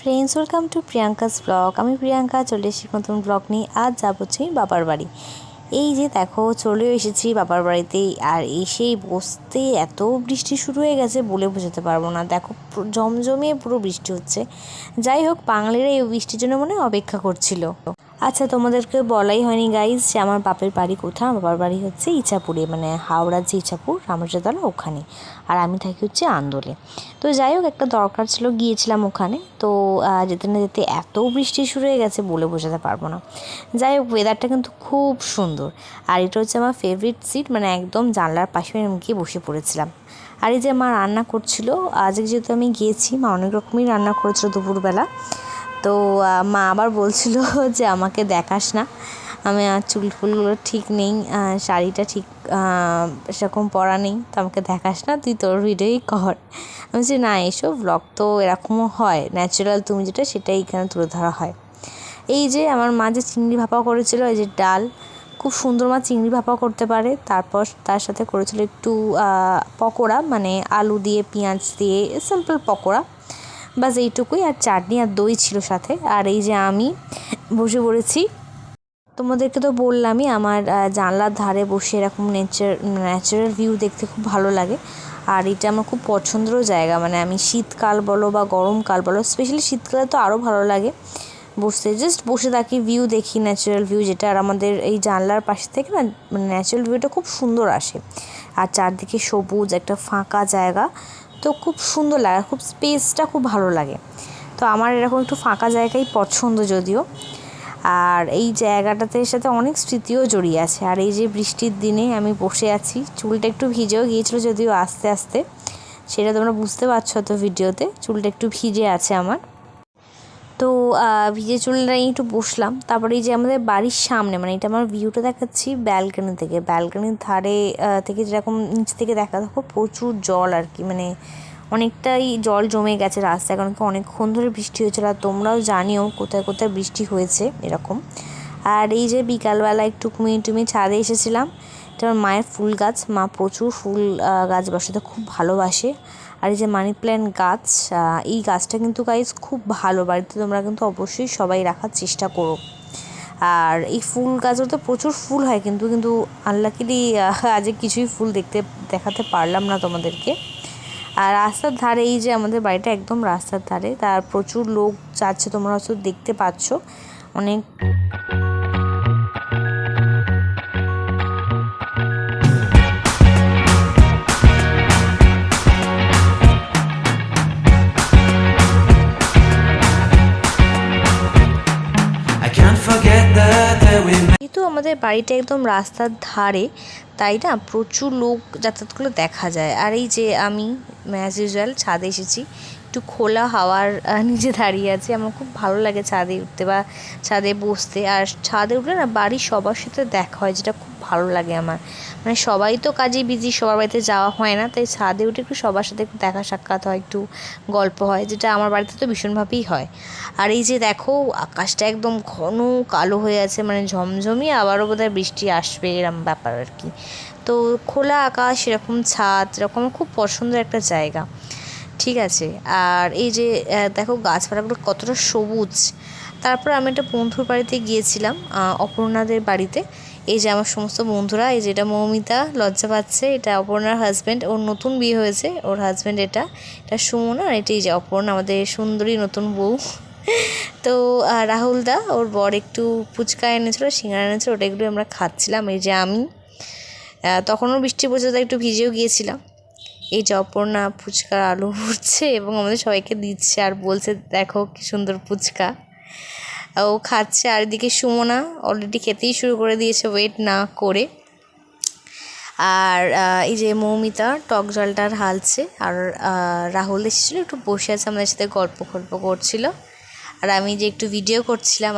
Friends welcome to Priyanka's blog আমি প্রিয়াঙ্কা, চলে এসেছি নতুন ব্লগ নিয়ে। আজ যাব বাবার বাড়ি। এই যে দেখো চলে এসেছি বাবার বাড়িতে। আর এসেই বসতে এত বৃষ্টি শুরু হয়ে গেছে বলে বোঝাতে পারব না। দেখো, পুরো জমজমিয়ে পুরো বৃষ্টি হচ্ছে। যাই হোক, বাঙালিরা এই বৃষ্টির জন্য মনে অপেক্ষা করছিল। আচ্ছা তোমাদেরকে বলাই হয়নি গাইজ যে আমার বাপের বাড়ি আমার বাবার বাড়ি হচ্ছে ইচাপুরে মানে হাওড়ার যে ইচাপুর রামরাজাতলা ওখানে। আর আমি থাকি হচ্ছে আন্দোলে। তো যাই হোক, একটা দরকার ছিল, গিয়েছিলাম ওখানে। তো যেতে না যেতে এত বৃষ্টি শুরু হয়ে গেছে বলে বোঝাতে পারব না। যাই হোক ওয়েদারটা কিন্তু খুব সুন্দর। আর এটা হচ্ছে আমার ফেভারিট সিট মানে একদম জানলার পাশে আমি গিয়ে বসে পড়েছিলাম। আর এই যে মা রান্না করছিল, আজকে যেহেতু আমি গিয়েছি, মা অনেক রকমই রান্না করেছিল দুপুরবেলা। তো মা আবার বলছিল যে, আমাকে দেখাস না। আমি আর চুল ফুলগুলো ঠিক নেই শাড়িটা ঠিক সেরকম পরা নেই। তো আমাকে দেখাস না, তুই তোর ভিডিওই কর। আমি বলছি, না এসব ব্লগ তো এরকমও হয়। ন্যাচারাল তুমি যেটা সেটাই এখানে তুলে ধরা হয়। এই যে আমার মা যে চিংড়ি ভাপা করেছিল, এই যে ডাল, খুব সুন্দর মা চিংড়ি ভাপা করতে পারে। তারপর তার সাথে করেছিল একটু পকোড়া মানে আলু দিয়ে, পেঁয়াজ দিয়ে সিম্পল পকোড়া। বাস এইটুকুই, আর চাটনি আর দই ছিল সাথে। আর এই যে আমি বসে পড়েছি তোমাদেরকে তো বললামই, আমার জানলার ধারে বসে এরকম নেচার ন্যাচারাল ভিউ দেখতে খুব ভালো লাগে। আর এটা আমার খুব পছন্দেরও জায়গা। মানে আমি শীতকাল বলো বা গরমকাল বলো স্পেশালি শীতকালে তো আরও ভালো লাগে বসতে। জাস্ট বসে থাকি ভিউ দেখি ন্যাচারাল ভিউ যেটা। আর আমাদের এই জানলার পাশে থেকে না মানে ন্যাচারাল ভিউটা খুব সুন্দর আসে। আর চারদিকে সবুজ, একটা ফাঁকা জায়গা। তো খুব সুন্দর লাগে, খুব স্পেসটা খুব ভালো লাগে। তো আমার এরকম একটু ফাঁকা জায়গাই পছন্দ যদিও। আর এই জায়গাটাতে সাথে অনেক স্মৃতিও জড়িয়ে আছে। আর এই যে বৃষ্টির দিনে আমি বসে আছি, চুলটা একটু ভিজেও গিয়েছিল যদিও আস্তে আস্তে, সেটা তোমরা বুঝতে পারছ তো ভিডিওতে, চুলটা একটু ভিজে আছে আমার। তো ভিজে চুল নিয়ে একটু বসলাম, তারপরে এই যে আমাদের বাড়ির সামনে মানে এটা আমার ভিউটা দেখাচ্ছি ব্যালকনি থেকে। ব্যালকনির ধারে থেকে যেরকম নিচ থেকে দেখা, দেখো প্রচুর জল আর কি মানে অনেকটাই জল জমে গেছে রাস্তায়, কারণ কি অনেকক্ষণ ধরে বৃষ্টি হয়েছিল আর তোমরাও জানিও কোথায় কোথায় বৃষ্টি হয়েছে এরকম। আর এই যে বিকালবেলা একটু কুমিয়ে টুমিয়ে ছাদে এসেছিলাম আমার মায়ের ফুল গাছ। মা প্রচুর ফুল গাছ বসাতে খুব ভালোবাসে। আর এই যে মানি প্ল্যান্ট গাছ এই গাছটা কিন্তু গাইজ খুব ভালো, বাড়িতে তোমরা কিন্তু অবশ্যই সবাই রাখার চেষ্টা করো। আর এই ফুল গাছও তো প্রচুর ফুল হয়, কিন্তু কিন্তু আনলাকিলি আজকে কিছুই ফুল দেখতে, দেখাতে পারলাম না তোমাদেরকে। আর রাস্তার ধারে, এই যে আমাদের বাড়িটা একদম রাস্তার ধারে, তার প্রচুর লোক যাচ্ছে, তোমরা হয়তো দেখতে পাচ্ছ। অনেক forget the day we আমাদের বাড়িটা একদম রাস্তার ধারে, তাই না? প্রচুর লোক যাতায়াতগুলো দেখা যায়। আর এই যে আমি অ্যাজ ইউজুয়াল ছাদে এসেছি। একটু খোলা হাওয়ার নিচে দাঁড়িয়ে আছি। আমার খুব ভালো লাগে ছাদে উঠতে বা ছাদে বসতে। আর ছাদে উঠলে না বাড়ির সবার সাথে দেখা হয়, যেটা খুব ভালো লাগে আমার। মানে সবাই তো কাজে বিজি সবার বাড়িতে যাওয়া হয় না। তাই ছাদে উঠে একটু সবার সাথে একটু দেখা সাক্ষাৎ হয়, একটু গল্প হয়, যেটা আমার বাড়িতে তো ভীষণভাবেই হয়। আর এই যে দেখো, আকাশটা একদম ঘন কালো হয়ে আছে মানে ঝমঝমিয়ে আবারও বোধহয় বৃষ্টি আসবে, এরম ব্যাপার আর কি। তো খোলা আকাশ, এরকম ছাদ, এরকম খুব পছন্দের একটা জায়গা। ঠিক আছে। আর এই যে দেখো গাছপালাগুলো কতটা সবুজ। তারপর আমি একটা বন্ধুর বাড়িতে গিয়েছিলাম অপর্ণাদের বাড়িতে। এই যে আমার সমস্ত বন্ধুরা, এই যে এটা মৌমিতা, লজ্জা পাচ্ছে। এটা অপর্ণার হাজব্যান্ড ওর নতুন বিয়ে হয়েছে, ওর হাজব্যান্ড এটা এটা সুমন আর এটা এই যে অপর্ণা, আমাদের সুন্দরী নতুন বউ। তো রাহুল দা, ওর বর একটু ফুচকা এনেছিলো, সিঙ্গারা এনেছিলো, ওটা এগুলো আমরা খাচ্ছিলাম। এই যে আমি তখনও বৃষ্টি পড়ছে তাই একটু ভিজেও গিয়েছিলাম। এই যে অপর্ণা ফুচকার আলু উঠছে এবং আমাদের সবাইকে দিচ্ছে আর বলছে, দেখো কি সুন্দর ফুচকা। ও খাচ্ছে। আর এদিকে সুমনা অলরেডি খেতেই শুরু করে দিয়েছে ওয়েট না করে। আর এই যে মৌমিতা টক জলটার হালছে। আর রাহুল এসেছিল, একটু বসে আছে, আমাদের সাথে গল্প গল্প করছিল। আর আমি যে একটু ভিডিও করছিলাম